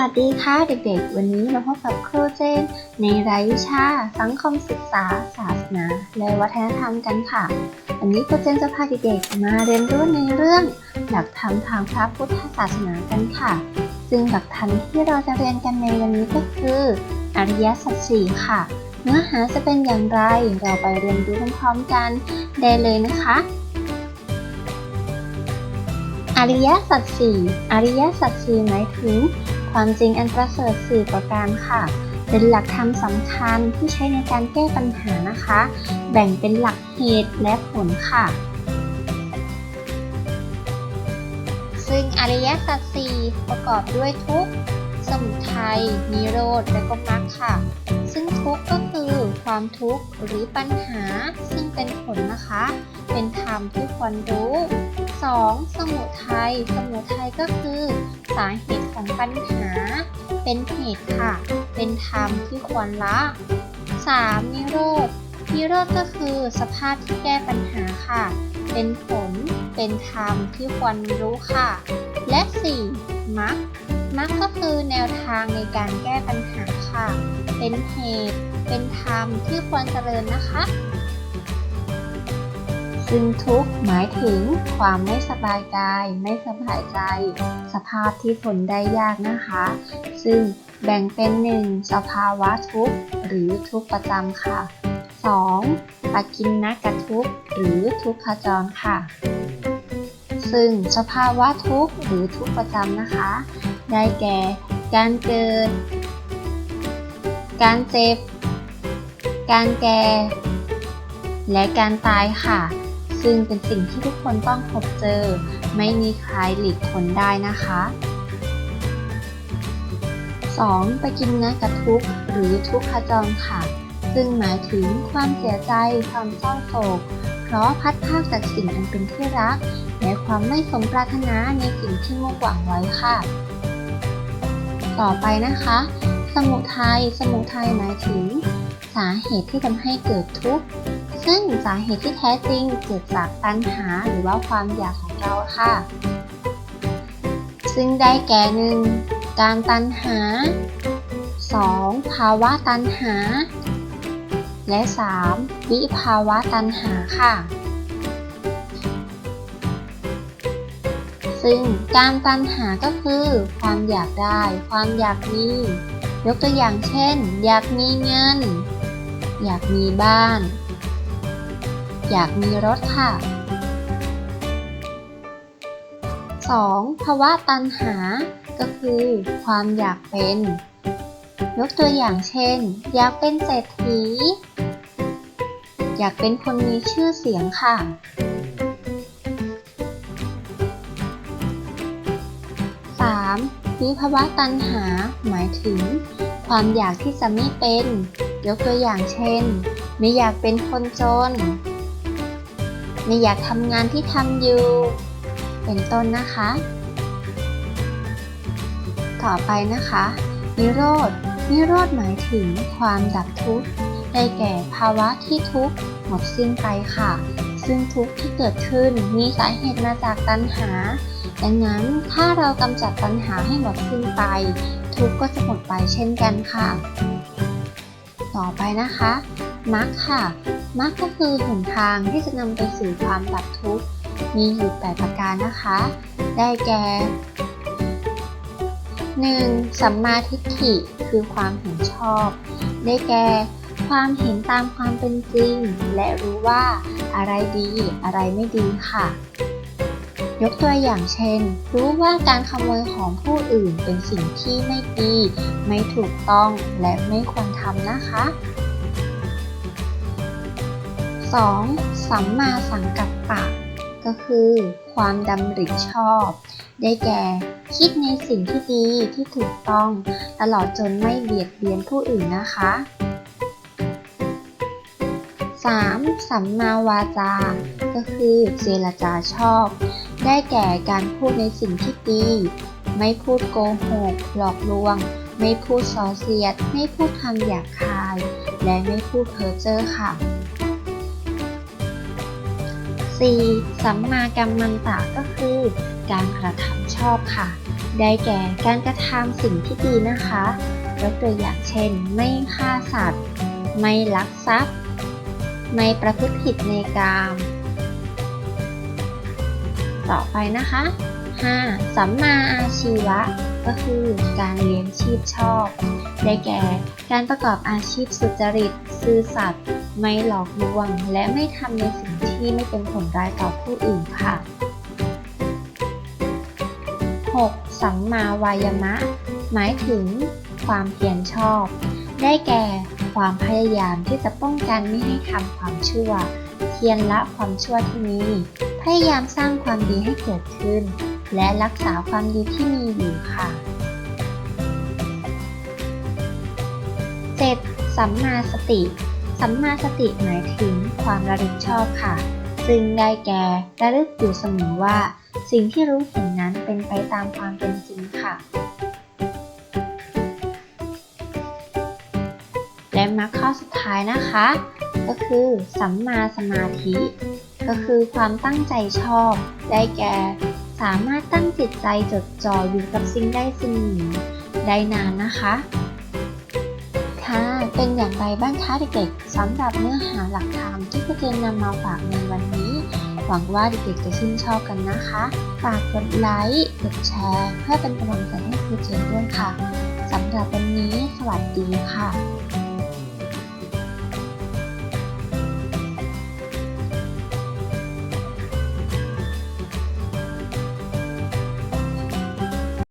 วัสดีค่ะเด็กๆ วันนี้เราพบกับครูเจน ในรายวิชา สังคมศึกษา ศาสนา และวัฒนธรรมกันค่ะ วันนี้ครูเจนจะพาเด็กๆ มาเรียนรู้ในเรื่อง หลักธรรมทางพระพุทธศาสนากันค่ะ ซึ่งหลักธรรมที่เราจะเรียนกันในวันนี้ก็คือ อริยสัจสี่ค่ะ เนื้อหาจะเป็นอย่างไร เราไปเรียนรู้พร้อมๆกันได้เลยนะคะอริยสัจสี่อริยสัจสี่หมายถึง ความจริงอันประเสริฐสี่ประการค่ะ เป็นหลักธรรมสำคัญที่ใช้ในการแก้ปัญหานะคะ แบ่งเป็นหลักเหตุและผลค่ะ ซึ่งอริยสัจสี่ประกอบด้วยทุกข์สมุทัยนิโรธ และก็มรรคค่ะ ซึ่งทุกข์ก็คือความทุกข์หรือปัญหา ซึ่งเป็นผลนะคะ เป็นธรรมที่ควรรู้ 2. สมุทัย สมุทัยก็คือ สาเหตุของปัญหา เป็นเหตุค่ะ เป็นธรรมที่ควรละ 3. นิโรธ นิโรธก็คือสภาพที่แก้ปัญหาค่ะ เป็นผล เป็นธรรมที่ควรรู้ค่ะ และ 4. มรรค มรรคก็คือแนวทางในการแก้ปัญหาค่ะ เป็นเหตุ เป็นธรรมที่ควรเจริญนะคะ ซึ่งทุกข์หมายถึงความไม่สบายกาย ไม่สบายใจ สภาพที่ทนได้ยากนะคะ ซึ่งแบ่งเป็น 1. สภาวะทุกข์หรือทุกข์ประจำค่ะ 2. ปกินนักทุกข์หรือทุกขจรค่ะ ซึ่งสภาวะทุกข์หรือทุกข์ประจำนะคะ ได้แก่ การเกิด การเจ็บ การแก่ และการตายค่ะ ซึ่งเป็นสิ่งที่ทุกคนต้องพบเจอ ไม่มีใครหลีกพ้นได้นะคะ 2. ไปกินนะกระทุกหรือทุกขจรค่ะ ซึ่งหมายถึงความเสียใจ ความเศร้าโศก เพราะพัดพากจากสิ่งอันเป็นที่รัก และความไม่สมปรารถนาในสิ่งที่มุ่งหวังไว้ค่ะ ต่อไปนะคะ สมุทัย สมุทัยหมายถึง สาเหตุที่ทำให้เกิดทุกข์ ซึ่งสาเหตุที่แท้จริงเกิดจากตัณหาหรือว่าความอยากของเราค่ะ ซึ่งได้แก่หนึ่งการตัณหา 2. ภาวะตัณหา และ 3. วิภาวะตัณหาค่ะ ซึ่งการตัณหาก็คือ ความอยากได้ ความอยากมี ยกตัวอย่างเช่น อยากมีเงิน อยากมีบ้าน อยากมีรถค่ะ 2. ภาวะตัณหา ก็คือความอยากเป็น ยกตัวอย่างเช่น อยากเป็นเศรษฐี อยากเป็นคนมีชื่อเสียงค่ะ 3. วิภาวะตัณหา หมายถึง ความอยากที่จะไม่เป็น ยกตัวอย่างเช่น ไม่อยากเป็นคนจน ไม่อยากทำงานที่ทำอยู่ เป็นต้นนะคะ ต่อไปนะคะ นิโรธ นิโรธหมายถึงความดับทุกข์ได้แก่ภาวะที่ทุกข์หมดสิ้นไปค่ะ ซึ่งทุกข์ที่เกิดขึ้นมีสาเหตุมาจากตัณหา ดังนั้นถ้าเรากำจัดปัญหาให้หมดสิ้นไป ทุกข์ก็จะหมดไปเช่นกันค่ะ ต่อไปนะคะมรรคค่ะ มรรคก็คือหนทางที่จะนำไปสู่ความดับทุกข์ มีอยู่แปดประการนะคะ ได้แก่ 1. สัมมาทิฏฐิคือความเห็นชอบ ได้แก่ ความเห็นตามความเป็นจริง และรู้ว่าอะไรดีอะไรไม่ดีค่ะ ยกตัวอย่างเช่น รู้ว่าการขโมยของผู้อื่นเป็นสิ่งที่ไม่ดี ไม่ถูกต้องและไม่ควรทำนะคะ 2. สัมมาสังกัปปะ ก็คือความดำริชอบ ได้แก่ คิดในสิ่งที่ดีที่ถูกต้อง ตลอดจนไม่เบียดเบียนผู้อื่นนะคะ 3. สัมมาวาจา ก็คือเจรจาชอบ ได้แก่การพูดในสิ่งที่ดี ไม่พูดโกหก หลอกลวง ไม่พูดส่อเสียด ไม่พูดคำหยาบคาย และไม่พูดเพ้อเจ้อค่ะ 4. สัมมากัมมันตะก็คือ การกระทำชอบค่ะ ได้แก่การกระทำสิ่งที่ดีนะคะยกตัวอย่างเช่น ไม่ฆ่าสัตว์ ไม่ลักทรัพย์ ไม่ประพฤติผิดในกาม ต่อไปนะคะ 5. สัมมาอาชีวะ ก็คือการเลี้ยงชีพชอบ ได้แก่การประกอบอาชีพสุจริต ซื่อสัตย์ ไม่หลอกลวง และไม่ทำในสิ่งที่ไม่เป็นผลร้ายต่อผู้อื่นค่ะ 6. สัมมาวายมะ หมายถึงความเพียรชอบ ได้แก่ความพยายามที่จะป้องกันไม่ให้ทำความชั่ว เพียรละความชั่วที่มี พยายามสร้างความดีให้เกิดขึ้น และรักษาความดีที่มีอยู่ค่ะ 7. สัมมาสติ สัมมาสติหมายถึงความระลึกชอบค่ะ ซึ่งได้แก่ระลึกอยู่เสมอว่า สิ่งที่รู้เห็นนั้นเป็นไปตามความเป็นจริงค่ะ และมรรคข้อสุดท้ายนะคะ ก็คือสัมมาสมาธิ ก็คือความตั้งใจชอบ ได้แก่สามารถตั้งจิตใจจดจ่ออยู่กับสิ่งใดสิ่งหนึ่งได้นานนะคะ เป็นอย่างไรบ้างคะเด็กๆสำหรับเนื้อหาหลักธรรมที่ครูเจนนำมาฝากในวันนี้ หวังว่าเด็กๆจะชื่นชอบกันนะคะฝากกดไลค์กดแชร์ เพื่อเป็นกำลังใจให้ครูเจนด้วยค่ะสำหรับวันนี้สวัสดีค่ะ